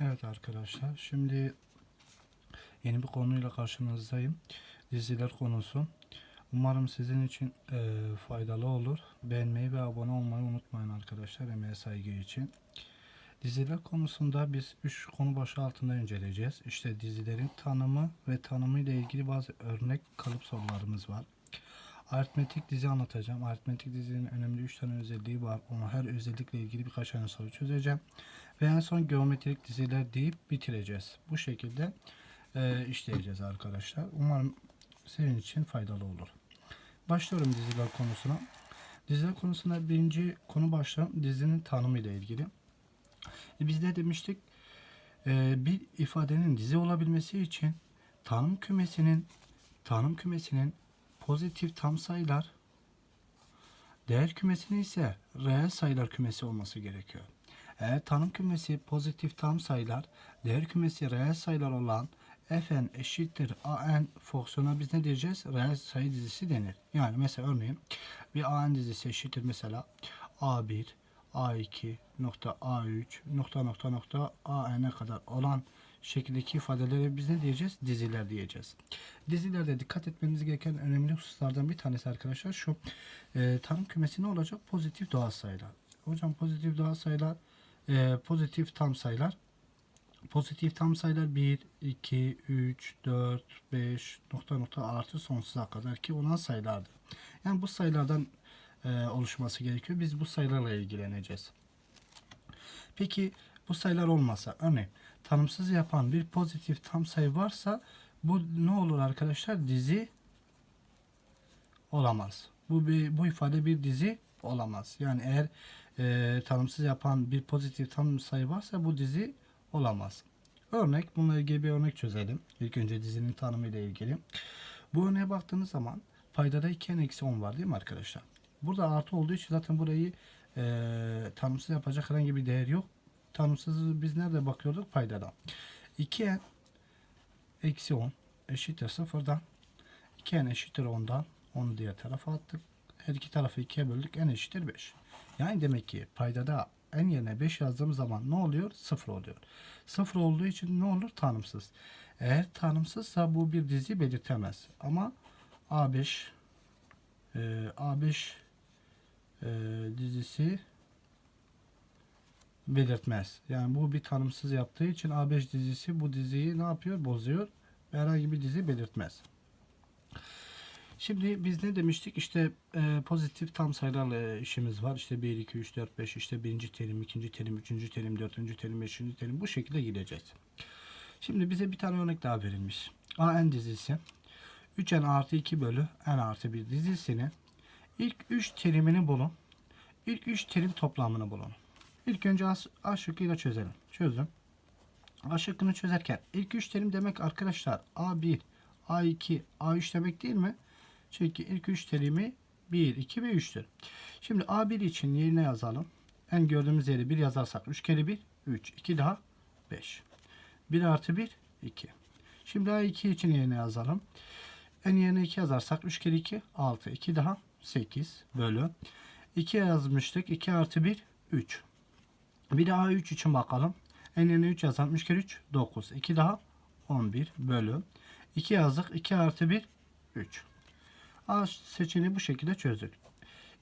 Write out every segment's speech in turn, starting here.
Evet arkadaşlar şimdi yeni bir konuyla karşınızdayım. Diziler konusu. Umarım sizin için e, faydalı olur. Beğenmeyi ve abone olmayı unutmayın arkadaşlar emeğe saygı için. Diziler konusunda biz 3 konu başı altında inceleyeceğiz. İşte dizilerin tanımı ve tanımı ile ilgili bazı örnek kalıp sorularımız var. Aritmetik dizi anlatacağım. Aritmetik dizinin önemli 3 tane özelliği var. Onu her özellikle ilgili birkaç tane soru çözeceğim. Ve en son geometrik diziler deyip bitireceğiz. Bu şekilde e, işleyeceğiz arkadaşlar. Umarım senin için faydalı olur. Başlıyorum diziler konusuna. Diziler konusunda birinci konu başlığı dizinin tanımı ile ilgili. E, Biz de demiştik e, bir ifadenin dizi olabilmesi için tanım kümesinin tanım kümesinin pozitif tam sayılar değer kümesinin ise reel sayılar kümesi olması gerekiyor. Eğer tanım kümesi pozitif tam sayılar, değer kümesi reel sayılar olan fn eşittir an fonksiyona biz ne diyeceğiz? Reel sayı dizisi denir. Yani mesela örneğin bir an dizisi eşittir mesela a1, a2, nokta a3, nokta nokta nokta an'e kadar olan şekildeki ifadelere biz ne diyeceğiz? Diziler diyeceğiz. Dizilerde dikkat etmeniz gereken önemli hususlardan bir tanesi arkadaşlar şu. E, tanım kümesi ne olacak? Pozitif doğal sayılar. Hocam pozitif doğal sayılar, e, pozitif tam sayılar. Pozitif tam sayılar 1, 2, 3, 4, 5 nokta nokta artı sonsuza kadar ki olan sayılardır. Yani bu sayılardan e, oluşması gerekiyor. Biz bu sayılarla ilgileneceğiz. Peki bu sayılar olmasa örneğin tanımsız yapan bir pozitif tam sayı varsa bu ne olur arkadaşlar? Dizi olamaz. Bu bir, bu ifade bir dizi olamaz. Yani eğer e, tanımsız yapan bir pozitif tam sayı varsa bu dizi olamaz. Örnek bununla ilgili bir örnek çözelim. İlk önce dizinin tanımı ile ilgili. Bu örneğe baktığınız zaman paydada 2n eksi 10 var değil mi arkadaşlar? Burada artı olduğu için zaten burayı e, tanımsız yapacak herhangi bir değer yok. Tanımsız biz nerede bakıyorduk? Paydada. 2n eksi 10 eşittir sıfırdan. 2n eşittir 10'dan. Onu diğer tarafa attık. Her iki tarafı 2'ye böldük. n eşittir 5. Yani demek ki paydada n yerine 5 yazdığım zaman ne oluyor? 0 oluyor. 0 olduğu için ne olur? Tanımsız. Eğer tanımsızsa bu bir dizi belirtemez. Ama A5 e, A5 e, dizisi belirtmez. Yani bu bir tanımsız yaptığı için A5 dizisi bu diziyi ne yapıyor? Bozuyor. Herhangi bir dizi belirtmez. Şimdi biz ne demiştik? İşte e, pozitif tam sayılarla işimiz var. İşte 1, 2, 3, 4, 5 işte birinci terim, ikinci terim, üçüncü terim, dördüncü terim, beşinci terim bu şekilde gideceğiz. Şimdi bize bir tane örnek daha verilmiş. AN dizisi 3n artı 2 bölü n artı 1 dizisini ilk 3 terimini bulun. İlk 3 terim toplamını bulun. İlk önce A, A şıkkıyla çözelim. Çözdüm. A şıkkını çözerken ilk 3 terim demek arkadaşlar A1, A2, A3 demek değil mi? Çünkü ilk 3 terimi 1, 2 ve 3'tür. Şimdi A1 için yerine yazalım. En gördüğümüz yeri 1 yazarsak 3 kere 1, 3. 2 daha 5. 1 artı 1, 2. Şimdi A2 için yerine yazalım. En yerine 2 yazarsak 3 kere 2, 6. 2 daha 8 bölü. 2 yazmıştık. 2 artı 1, 3. Bir de A3 için bakalım. En yerine 3 yazalım. 3 kere 3, 9. 2 daha 11 bölü. 2 yazdık. 2 artı 1, 3. A seçeneği bu şekilde çözdük.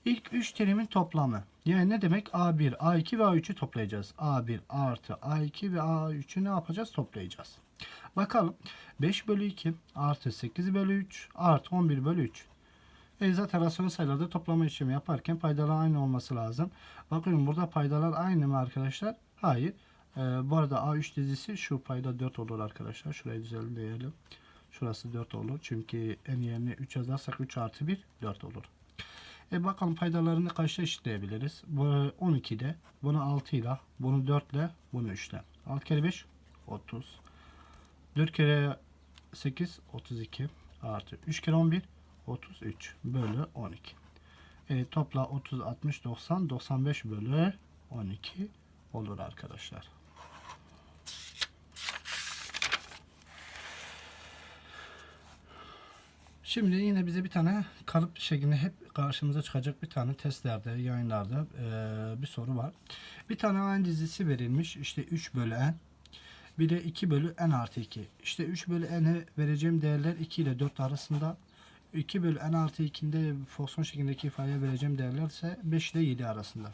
İlk 3 terimin toplamı. Yani ne demek? A1, A2 ve A3'ü toplayacağız. A1 artı A2 ve A3'ü ne yapacağız? Toplayacağız. Bakalım. 5 bölü 2 artı 8 bölü 3 artı 11 bölü 3. E zaten rasyonel sayılarda toplama işlemi yaparken paydalar aynı olması lazım. Bakıyorum burada paydalar aynı mı arkadaşlar? Hayır. E, bu arada A3 dizisi şu payda 4 olur arkadaşlar. Şurayı düzenli diyelim. Şurası 4 olur. Çünkü en yerine 3 yazarsak 3 artı 1 4 olur. E bakalım paydalarını kaçta eşitleyebiliriz? Bu 12'de, bunu 6 ile, bunu 4 ile, bunu 3 ile. 6 kere 5 30. 4 kere 8 32 artı 3 kere 11 33 bölü 12. E, topla 30 60 90 95 bölü 12 olur arkadaşlar. Şimdi yine bize bir tane kalıp şeklinde hep karşımıza çıkacak bir tane testlerde, yayınlarda eee, bir soru var. Bir tane n dizisi verilmiş. İşte 3 bölü n. Bir de 2 bölü n artı 2. İşte 3 bölü n'e vereceğim değerler 2 ile 4 arasında. 2 bölü n artı 2'de fonksiyon şeklindeki ifadeye vereceğim değerler ise 5 ile 7 arasında.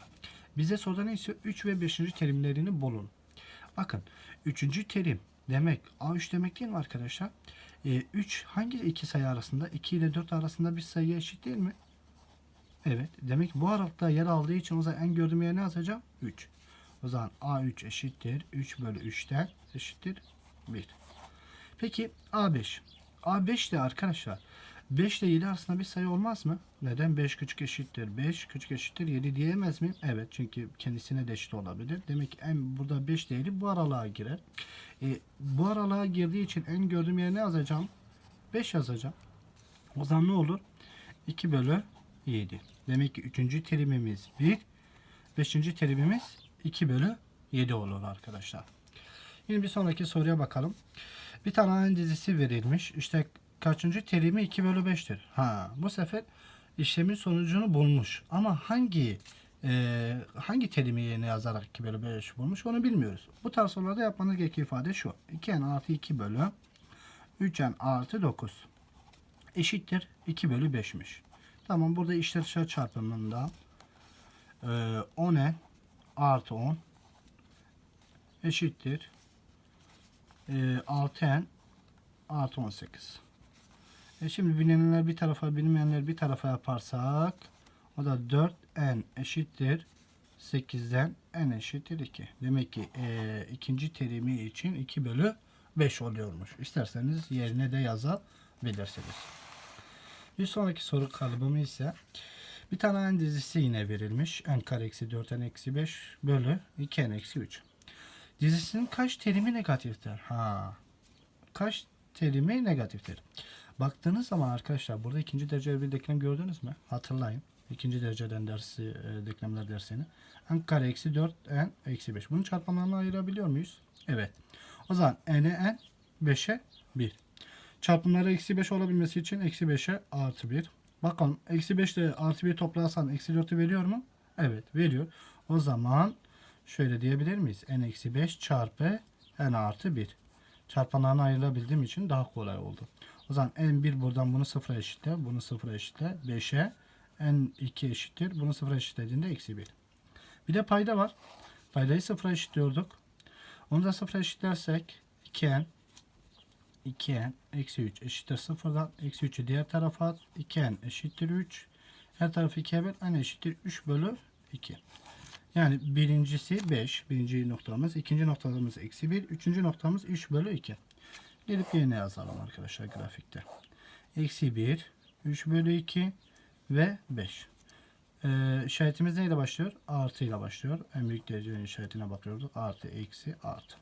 Bize soruda ne istiyor? 3 ve 5. terimlerini bulun. Bakın 3. terim demek A3 demek değil mi arkadaşlar? Ee, 3 hangi iki sayı arasında? 2 ile 4 arasında bir sayıya eşit değil mi? Evet. Demek ki bu aralıkta yer aldığı için o zaman en gördüğüm yere ne yazacağım? 3. O zaman A3 eşittir. 3 bölü 3'ten eşittir 1. Peki A5. A5 de arkadaşlar 5 ile 7 arasında bir sayı olmaz mı? Neden? 5 küçük eşittir 5 küçük eşittir 7 diyemez miyim? Evet çünkü kendisine de eşit olabilir. Demek ki en burada 5 değeri bu aralığa girer. E, bu aralığa girdiği için en gördüğüm yere ne yazacağım? 5 yazacağım. O zaman ne olur? 2 bölü 7. Demek ki 3. terimimiz 1. 5. terimimiz 2 bölü 7 olur arkadaşlar. Yine bir sonraki soruya bakalım. Bir tane aynı dizisi verilmiş. İşte kaçıncı terimi 2 bölü 5'tir. Ha, bu sefer işlemin sonucunu bulmuş. Ama hangi e, hangi terimi yerine yazarak 2 bölü 5 bulmuş onu bilmiyoruz. Bu tarz sorularda yapmanız gereken ifade şu. 2n artı 2 bölü 3n artı 9 eşittir 2 bölü 5'miş. Tamam burada içler dışarı çarpımında e, 10n artı 10 eşittir e, 6n artı 18. E şimdi bilinenler bir tarafa bilinmeyenler bir tarafa yaparsak o da 4n eşittir 8'den n eşittir 2. Demek ki e, ikinci terimi için 2 bölü 5 oluyormuş. İsterseniz yerine de yazabilirsiniz. Bir sonraki soru kalıbımı ise bir tane n dizisi yine verilmiş. n kare eksi 4n eksi 5 bölü 2n eksi 3. Dizisinin kaç terimi negatiftir? Ha. Kaç terimi negatiftir? Baktığınız zaman arkadaşlar burada ikinci dereceli bir denklem gördünüz mü? Hatırlayın. İkinci dereceden dersi, e, denklemler dersini. n kare eksi 4 n eksi 5. Bunun çarpanlarını ayırabiliyor muyuz? Evet. O zaman n'e n 5'e 1. Çarpımları eksi 5 olabilmesi için eksi 5'e artı 1. Bakalım eksi 5 ile artı 1 toplarsan eksi 4'ü veriyor mu? Evet veriyor. O zaman şöyle diyebilir miyiz? n eksi 5 çarpı n artı 1. Çarpanlarına ayrılabildiğim için daha kolay oldu. O zaman n1 buradan bunu sıfıra eşitle. Bunu sıfıra eşitle. 5'e n2 eşittir. Bunu sıfıra eşitlediğinde eksi 1. Bir de payda var. Paydayı sıfıra eşitliyorduk. Onu da sıfıra eşitlersek 2n 2n eksi 3 eşittir sıfırdan. Eksi 3'ü diğer tarafa at. 2n eşittir 3. Her tarafı 2'ye böl. n eşittir 3 bölü 2. Yani birincisi 5. Birinci noktamız. ikinci noktamız eksi 1. Üçüncü noktamız 3 bölü 2. Gelip yerine yazalım arkadaşlar grafikte. Eksi 1, 3 bölü 2 ve 5. Ee, işaretimiz neyle başlıyor? Artı ile başlıyor. En büyük derecenin işaretine bakıyorduk. Artı, eksi, artı.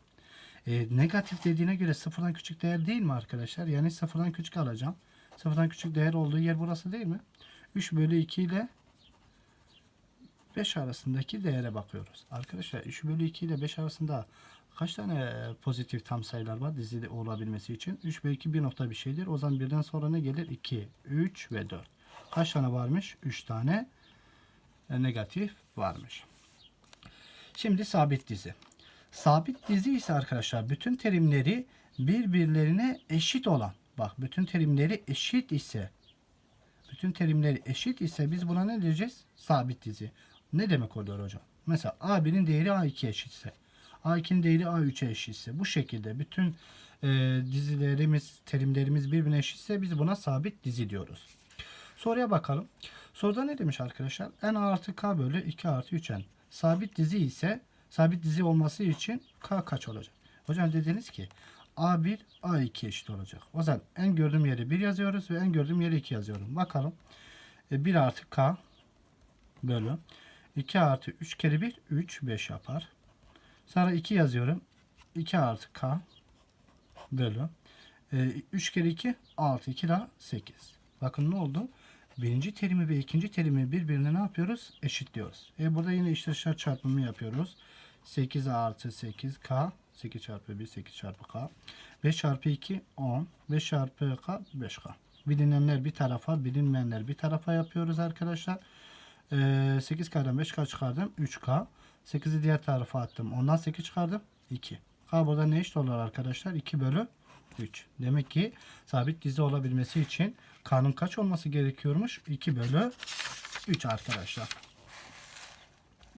Ee, negatif dediğine göre sıfırdan küçük değer değil mi arkadaşlar? Yani sıfırdan küçük alacağım. Sıfırdan küçük değer olduğu yer burası değil mi? 3 bölü 2 ile 5 arasındaki değere bakıyoruz. Arkadaşlar 3 bölü 2 ile 5 arasında kaç tane e, pozitif tam sayılar var dizide olabilmesi için? 3 bölü 2 bir nokta bir şeydir. O zaman birden sonra ne gelir? 2, 3 ve 4. Kaç tane varmış? 3 tane e, negatif varmış. Şimdi sabit dizi. Sabit dizi ise arkadaşlar bütün terimleri birbirlerine eşit olan. Bak bütün terimleri eşit ise bütün terimleri eşit ise biz buna ne diyeceğiz? Sabit dizi. Ne demek oluyor hocam? Mesela A1'in değeri A2 eşitse. A2'nin değeri A3'e eşitse. Bu şekilde bütün e, dizilerimiz, terimlerimiz birbirine eşitse biz buna sabit dizi diyoruz. Soruya bakalım. Soruda ne demiş arkadaşlar? n artı k bölü 2 artı 3n. Sabit dizi ise sabit dizi olması için k kaç olacak? Hocam dediniz ki A1 A2 eşit olacak. O zaman en gördüğüm yere 1 yazıyoruz ve en gördüğüm yere 2 yazıyorum. Bakalım. E, 1 artı k bölü 2 artı 3 kere 1 3 5 yapar. Sonra 2 yazıyorum. 2 artı k bölü e, 3 kere 2 6 2 daha 8. Bakın ne oldu? Birinci terimi ve ikinci terimi birbirine ne yapıyoruz? Eşitliyoruz. E burada yine dışarı çarpımı yapıyoruz. 8 artı 8k 8 çarpı 1 8 çarpı k 5 çarpı 2 10 5 çarpı k 5k bilinenler bir tarafa bilinmeyenler bir tarafa yapıyoruz arkadaşlar. Ee, 8k'dan 5k çıkardım 3k 8'i diğer tarafa attım ondan 8 çıkardım 2 K burada ne eşit olur arkadaşlar? 2 bölü 3. Demek ki sabit dizi olabilmesi için K'nın kaç olması gerekiyormuş? 2 bölü 3 arkadaşlar.